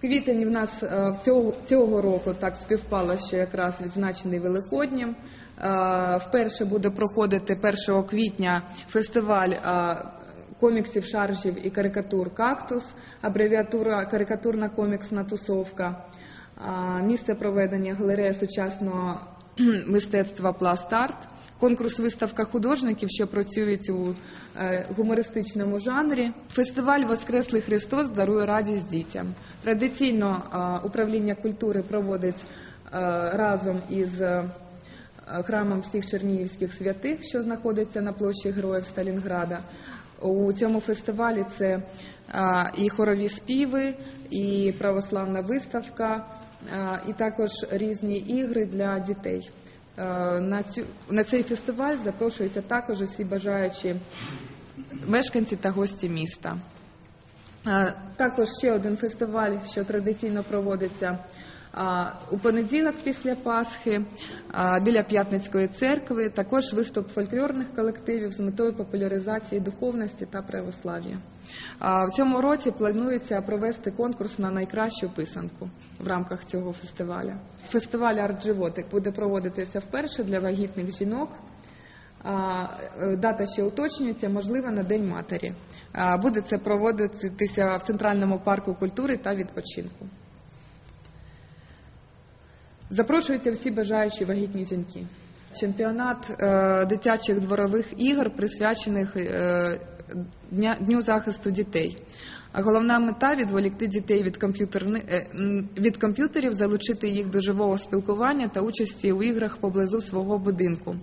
Квітень в нас е, цього, цього року так співпало, що якраз відзначений Великоднем. Е, Вперше буде проходити 1 квітня фестиваль е, коміксів, шаржів і карикатур Кактус, абревіатура карикатурна коміксна тусовка. Місце проведення галерея сучасного мистецтва Пласт Арт. Конкурс виставка художників, що працюють у е, гумористичному жанрі. Фестиваль Воскреслий Христос дарує радість дітям. Традиційно е, управління культури проводить е, разом із храмом всіх чернігівських святих, що знаходиться на площі Героїв Сталінграда. У цьому фестивалі це і хорові співи, і православна виставка, і також різні ігри для дітей. Е, На, цю, на цей фестиваль запрошуються також усі бажаючі мешканці та гості міста. Е, Також ще один фестиваль, що традиційно проводиться у понеділок після Пасхи біля П'ятницької церкви. Також виступ фольклорних колективів з метою популяризації духовності та православ'я. В цьому році планується провести конкурс на найкращу писанку в рамках цього фестивалю. Фестиваль «Арт-животик» буде проводитися вперше для вагітних жінок. Е, Дата ще уточнюється, можливо, на День матері. Буде це проводитися в Центральному парку культури та відпочинку. Запрошуються всі бажаючі вагітні жінки. Чемпіонат е, дитячих дворових ігор, присвячених е, Дня, Дню захисту дітей. Головна мета відволікти дітей від, е, від комп'ютерів, залучити їх до живого спілкування та участі у іграх поблизу свого будинку.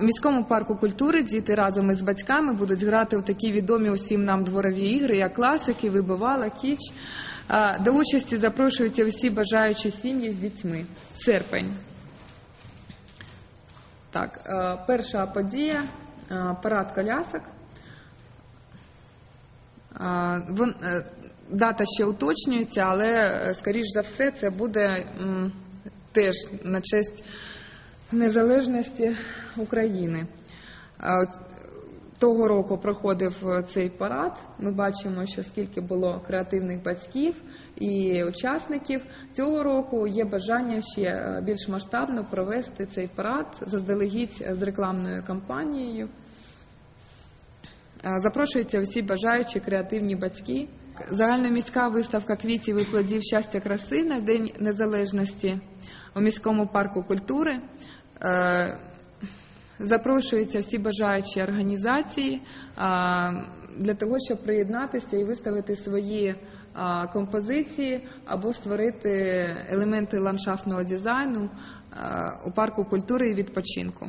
У міському парку культури діти разом із батьками будуть грати у такі відомі усім нам дворові ігри, як класики, вибивала, кіч. До участі запрошуються усі бажаючі сім'ї з дітьми. Серпень. Так, перша подія парад колясок. Е, Дата ще уточнюється, але е, скоріш за все це буде теж на честь незалежності України. Того року проходив е, цей парад. Ми бачимо, що скільки було креативних батьків і учасників. Цього року є бажання ще е, більш масштабно провести цей парад заздалегідь з рекламною кампанією. Запрошуються всі бажаючі креативні батьки. Загальноміська виставка квітів і плодів щастя краси на День Незалежності у міському парку культури. Е, Запрошуються всі бажаючі організації для того, щоб приєднатися і виставити свої композиції або створити елементи ландшафтного дизайну у парку культури і відпочинку.